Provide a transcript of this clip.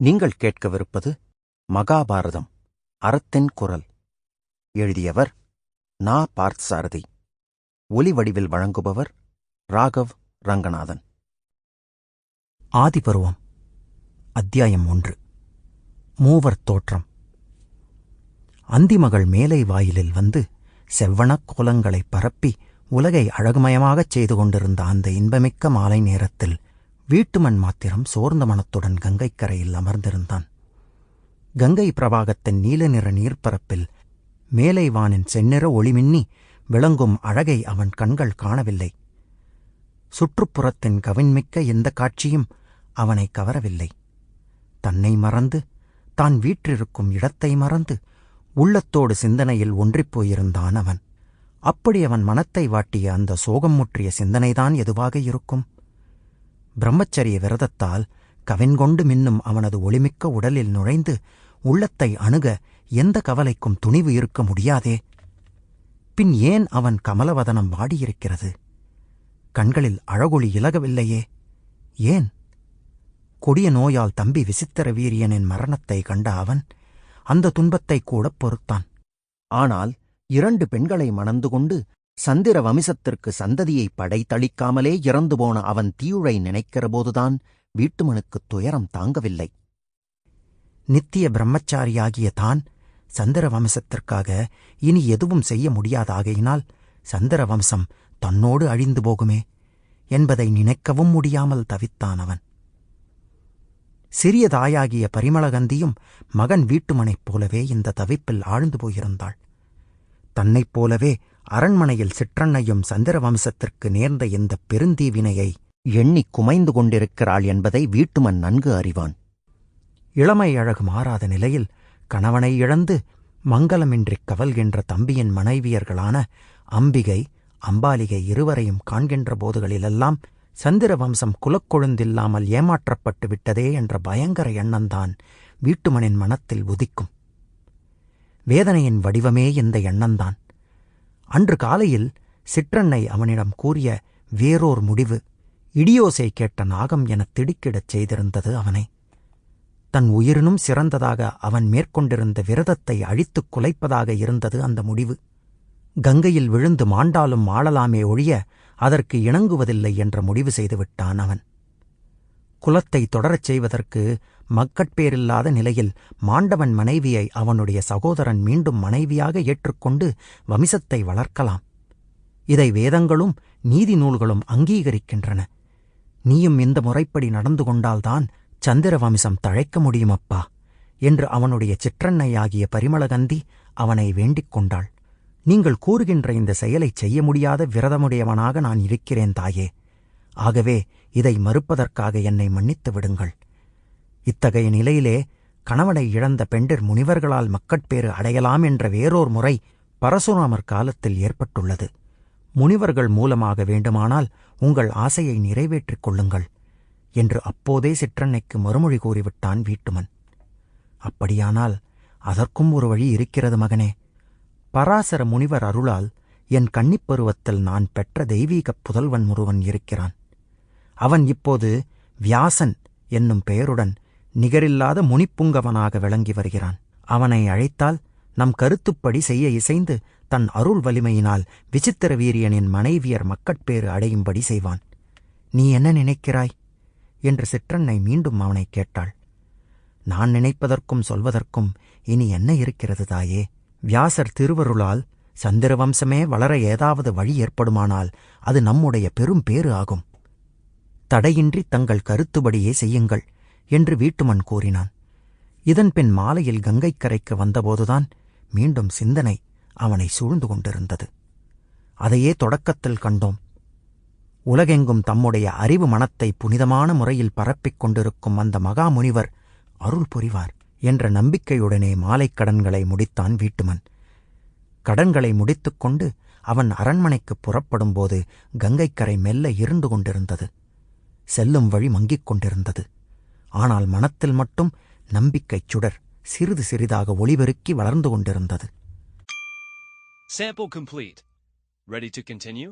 நீங்கள் கேட்கவிருப்பது மகாபாரதம் அறத்தின் குரல். எழுதியவர் நா. பார்த்தசாரதி ஒலி வடிவில் வழங்குபவர் ராகவ் ரங்கநாதன். ஆதிபருவம் அத்தியாயம் ஒன்று. மூவர் தோற்றம். அந்திமகள் மேலை வாயிலில் வந்து செவ்வனக் கோலங்களை பரப்பி உலகை அழகுமயமாகச் செய்து கொண்டிருந்த அந்த இன்பமிக்க மாலை நேரத்தில் வீட்டுமன் மாத்திரம் சோர்ந்த மனத்துடன் கங்கைக் கரையில் அமர்ந்திருந்தான். கங்கை பிரவாகத்தின் நீல நிற நீர்ப்பரப்பில் மேலை வானின் செந்நிற ஒளிமின்னி விளங்கும் அழகை அவன் கண்கள் காணவில்லை. சுற்றுப்புறத்தின் கவின்மிக்க எந்த காட்சியும் அவனை கவரவில்லை. தன்னை மறந்து தான் வீற்றிருக்கும் இடத்தை மறந்து உள்ளத்தோடு சிந்தனையில் ஒன்றிப் போயிருந்தான் அவன். அப்படி அவன் மனத்தை வாட்டிய அந்த சோகம் முற்றிய சிந்தனைதான் எதுவாக இருக்கும்? பிரம்மச்சரிய விரதத்தால் கவின்கொண்டு மின்னும் அவனது ஒளிமிக்க உடலில் நுழைந்து உள்ளத்தை அணுக எந்த கவலைக்கும் துணிவு இருக்க முடியாதே. பின் ஏன் அவன் கமலவதனம் வாடியிருக்கிறது? கண்களில் அழகொளி இலகவில்லையே. ஏன்? கொடிய நோயால் தம்பி விசித்திர வீரியனின் மரணத்தை கண்ட அவன் அந்த துன்பத்தைக் கூடப் பொறுத்தான். ஆனால் இரண்டு பெண்களை மணந்து கொண்டு சந்திர வம்சத்திற்கு சந்ததியை படைத்தளிக்காமலே இறந்து போன அவன் தீயுழை நினைக்கிறபோதுதான் வீட்டுமனுக்குத் துயரம் தாங்கவில்லை. நித்திய பிரம்மச்சாரியாகிய தான் சந்திர வம்சத்திற்காக இனி எதுவும் செய்ய முடியாதாகையினால் சந்திர வம்சம் தன்னோடு அழிந்து போகுமே என்பதை நினைக்கவும் முடியாமல் தவித்தான் அவன். சிறிய தாயாகிய பரிமளகந்தியும் மகன் வீட்டுமனைப் போலவே இந்த தவிப்பில் ஆழ்ந்து போயிருந்தாள். தன்னைப் போலவே அரண்மனையில் சிற்றன்னையும் சந்திர வம்சத்திற்கு நேர்ந்த இந்த பெருந்தீவினையை எண்ணிக் குமைந்து கொண்டிருக்கிறாள் என்பதை வீட்டுமன் நன்கு அறிவான். இளமை அழகு மாறாத நிலையில் கணவனை இழந்து மங்கலமின்றிக் கவல்கின்ற தம்பியின் மனைவியர்களான அம்பிகை அம்பாலிகை இருவரையும் காண்கின்ற போதுகளிலெல்லாம் சந்திர வம்சம் குலக்கொழுந்தில்லாமல் ஏமாற்றப்பட்டு விட்டதே என்ற பயங்கர எண்ணந்தான் வீட்டுமனின் மனத்தில் உதிக்கும். வேதனையின் வடிவமே இந்த எண்ணந்தான். அன்று காலையில் சிற்றன்னை அவனிடம் கூறிய வேறோர் முடிவு இடியோசை கேட்ட நாகம் எனத் திடுக்கிடச் செய்திருந்தது அவனை. தன் உயிரினும் சிறந்ததாக அவன் மேற்கொண்டிருந்த விரதத்தை அழித்துக் குலைப்பதாக இருந்தது அந்த முடிவு. கங்கையில் விழுந்து மாண்டாலும் ஆளலாமே ஒழிய அதற்கு இணங்குவதில்லை என்ற முடிவு செய்துவிட்டான் அவன். குலத்தை தொடரச் செய்வதற்கு மக்கட்பேரில்லாத நிலையில் மாண்டவன் மனைவியை அவனுடைய சகோதரன் மீண்டும் மனைவியாக ஏற்றுக்கொண்டு வம்சத்தை வளர்க்கலாம். இதை வேதங்களும் நீதி நூல்களும் அங்கீகரிக்கின்றன. நீயும் இந்த முறைப்படி நடந்து கொண்டால்தான் சந்திர வம்சம் தழைக்க முடியுமப்பா? என்று அவனுடைய சிற்றன்னையாகிய பரிமளகந்தி அவனை வேண்டிக் கொண்டாள். நீங்கள் கூறுகின்ற இந்த செயலைச் செய்ய முடியாத விரதமுடையவனாக நான் இருக்கிறேன் தாயே. ஆகவே இதை மறுப்பதற்காக என்னை மன்னித்து விடுங்கள். இத்தகைய நிலையிலே கணவனை இழந்த பெண்டிர் முனிவர்களால் மக்கட்பேறு அடையலாம் என்ற வேறோர் முறை பரசுராமர் காலத்தில் ஏற்பட்டுள்ளது. முனிவர்கள் மூலமாக வேண்டுமானால் உங்கள் ஆசையை நிறைவேற்றிக் கொள்ளுங்கள் என்று அப்போதே சிற்றன்னைக்கு மறுமொழி கூறிவிட்டான் வீட்டுமன். அப்படியானால் அதற்கும் ஒரு வழி இருக்கிறது மகனே. பராசர முனிவர் அருளால் என் கன்னிப்பருவத்தில் நான் பெற்ற தெய்வீகப் புதல்வன் ஒருவன் இருக்கிறான். அவன் இப்போது வியாசன் என்னும் பெயருடன் நிகரில்லாத முனிப்புங்கவனாக விளங்கி வருகிறான். அவனை அழைத்தால் நம் கருத்துப்படி செய்ய இசைந்து தன் அருள் வலிமையினால் விசித்திர வீரியனின் மனைவியர் மக்கட்பேறு அடையும்படி செய்வான். நீ என்ன நினைக்கிறாய்? என்று சிற்றன்னை மீண்டும் அவனைக் கேட்டாள். நான் நினைப்பதற்கும் சொல்வதற்கும் இனி என்ன இருக்கிறது தாயே? வியாசர் திருவருளால் சந்திர வம்சமே வளர ஏதாவது வழி ஏற்படுமானால் அது நம்முடைய பெரும் பேறு ஆகும். தடையின்றி தங்கள் கருத்துபடியே செய்யுங்கள் என்று வீட்டுமன் கூறினான். இதன்பின் மாலையில் கங்கைக்கரைக்கு வந்தபோதுதான் மீண்டும் சிந்தனை அவனை சூழ்ந்து கொண்டிருந்தது. அதையே தொடக்கத்தில் கண்டோம். உலகெங்கும் தம்முடைய அறிவு மனத்தை புனிதமான முறையில் பரப்பிக் கொண்டிருக்கும் அந்த மகாமுனிவர் அருள் புரிவார் என்ற நம்பிக்கையுடனே மாலைக் கடன்களை முடித்தான் வீட்டுமன். கடன்களை முடித்துக்கொண்டு அவன் அரண்மனைக்குப் புறப்படும்போது கங்கைக்கரை மெல்ல இருந்து கொண்டிருந்தது. செல்லும் வழி மங்கிக் கொண்டிருந்தது ஆனால் மனத்தில் மட்டும் நம்பிக்கைச் சுடர் சிறிது சிறிதாக ஒளிபெருக்கி வளர்ந்து கொண்டிருந்தது Sample complete. Ready to continue?